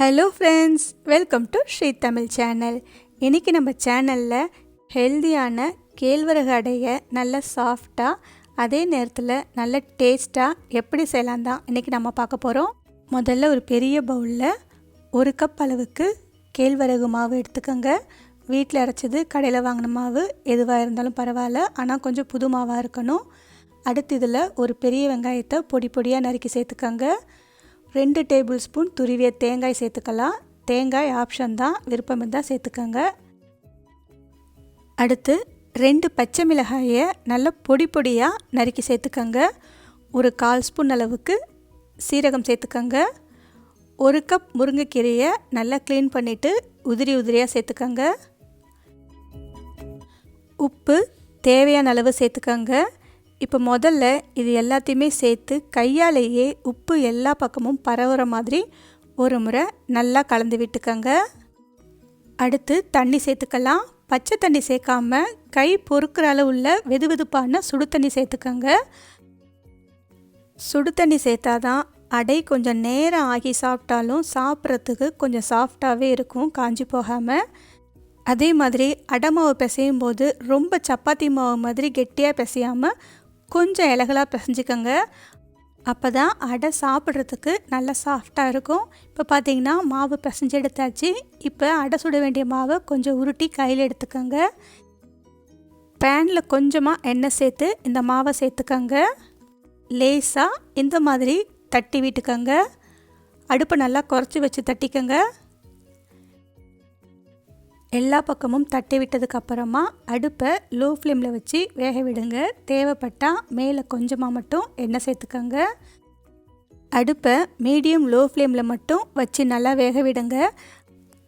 Hello friends welcome to Sri Tamil channel இன்றைக்கி நம்ம சேனலில் ஹெல்தியான கேழ்வரகு அடைய நல்ல சாஃப்டாக அதே நேரத்தில் நல்ல டேஸ்ட்டாக எப்படி செய்யலாம் தான் இன்றைக்கி நம்ம பார்க்க போகிறோம் முதல்ல ஒரு பெரிய பவுலில் ஒரு கப் அளவுக்கு கேழ்வரகு மாவு எடுத்துக்கோங்க. வீட்டில் அரைச்சது கடையில் வாங்கின மாவு எதுவாக இருந்தாலும் பரவாயில்ல ஆனால் கொஞ்சம் புது மாவாக இருக்கணும். அடுத்து இதில் ஒரு பெரிய வெங்காயத்தை பொடி பொடியாக நறுக்கி சேர்த்துக்கோங்க. ரெண்டு டேபிள் ஸ்பூன் துருவிய தேங்காய் சேர்த்துக்கலாம். தேங்காய் ஆப்ஷன் தான். விருப்பம் இருந்தால் சேர்த்துக்கோங்க. அடுத்து ரெண்டு பச்சை மிளகாயை நல்லா பொடி பொடியாக நறுக்கி சேர்த்துக்கோங்க. ஒரு கால் ஸ்பூன் அளவுக்கு சீரகம் சேர்த்துக்கோங்க. ஒரு கப் முருங்கைக்கீரையை நல்லா க்ளீன் பண்ணிவிட்டு உதிரி உதிரியாக சேர்த்துக்கோங்க. உப்பு தேவையான அளவு சேர்த்துக்கோங்க. இப்போ முதல்ல இது எல்லாத்தையுமே சேர்த்து கையாலேயே உப்பு எல்லா பக்கமும் பரவுற மாதிரி ஒரு முறை நல்லா கலந்து விட்டுக்கோங்க. அடுத்து தண்ணி சேர்த்துக்கலாம். பச்சை தண்ணி சேர்க்காம கை பொறுக்கிற அளவுள்ள வெது வெதுப்பான சுடு தண்ணி சேர்த்துக்கோங்க. சுடு தண்ணி சேர்த்தாதான் அடை கொஞ்சம் நேரம் ஆகி சாப்பிட்டாலும் சாப்பிட்றதுக்கு கொஞ்சம் சாஃப்டாகவே இருக்கும் காஞ்சி போகாமல் அதே மாதிரி அடை மாவு பிசையும் போது ரொம்ப சப்பாத்தி மாவு மாதிரி கெட்டியாக பிசையாமல் கொஞ்சம் இலகலாக பிசைஞ்சிக்கோங்க. அப்போ தான் அடை சாப்பிட்றதுக்கு நல்லா சாஃப்டாக இருக்கும். இப்போ பார்த்தீங்கன்னா மாவு பிசைஞ்சு எடுத்தாச்சு. இப்போ அடை சுட வேண்டிய மாவை கொஞ்சம் உருட்டி கையில் எடுத்துக்கோங்க. பேனில் கொஞ்சமாக எண்ணெய் சேர்த்து இந்த மாவை சேர்த்துக்கோங்க. லேஸாக இந்த மாதிரி தட்டி விட்டுக்கோங்க. அடுப்பை நல்லா குறைச்சி வச்சு தட்டிக்கோங்க. எல்லா பக்கமும் தட்டி விட்டதுக்கு அப்புறமா அடுப்பை லோ ஃப்ளேமில் வச்சு வேக விடுங்க. தேவைப்பட்டால் மேலே கொஞ்சமாக மட்டும் எண்ணெய் சேர்த்துக்கோங்க. அடுப்பை மீடியம் லோ ஃப்ளேமில் மட்டும் வச்சு நல்லா வேக விடுங்க.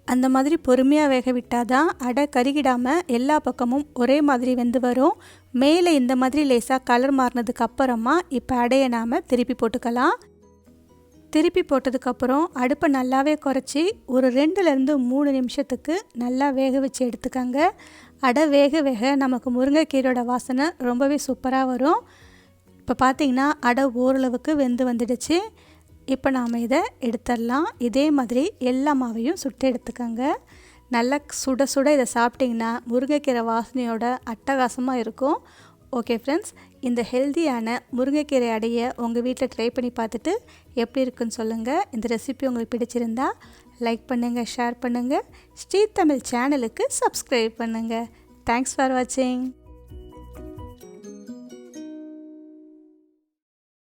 அந்த மாதிரி பொறுமையாக வேக விட்டால் தான் அடை கருகிடாமல் எல்லா பக்கமும் ஒரே மாதிரி வெந்து வரும். மேலே இந்த மாதிரி லேசாக கலர் மாறினதுக்கு அப்புறமா இப்போ அடையை நாம் திருப்பி போட்டுக்கலாம். திருப்பி போட்டதுக்கப்புறம் அடுப்பை நல்லாவே குறைச்சி ஒரு ரெண்டுலேருந்து மூணு நிமிஷத்துக்கு நல்லா வேக வச்சு எடுத்துக்கங்க. அடை வேக வேக நமக்கு முருங்கைக்கீரோட வாசனை ரொம்பவே சூப்பராக வரும். இப்போ பார்த்திங்கன்னா அடை ஓரளவுக்கு வெந்து வந்துடுச்சு. இப்போ நாம் இதை எடுத்துடலாம். இதே மாதிரி எல்லா மாவையும் சுட்டு எடுத்துக்கோங்க. நல்லா சுட சுட இதை சாப்பிட்டிங்கன்னா முருங்கைக்கீரை வாசனையோட அட்டகாசமாக இருக்கும். ஓகே ஃப்ரெண்ட்ஸ் இந்த ஹெல்த்தியான முருங்கைக்கீரை அடைய உங்கள் வீட்டில் ட்ரை பண்ணி பார்த்துட்டு எப்படி இருக்குன்னு சொல்லுங்கள் இந்த ரெசிபி உங்களுக்கு பிடிச்சிருந்தா லைக் பண்ணுங்கள் ஷேர் பண்ணுங்கள் ஸ்ரீ தமிழ் சேனலுக்கு சப்ஸ்கிரைப் பண்ணுங்கள் தேங்க்ஸ் ஃபார் வாட்சிங்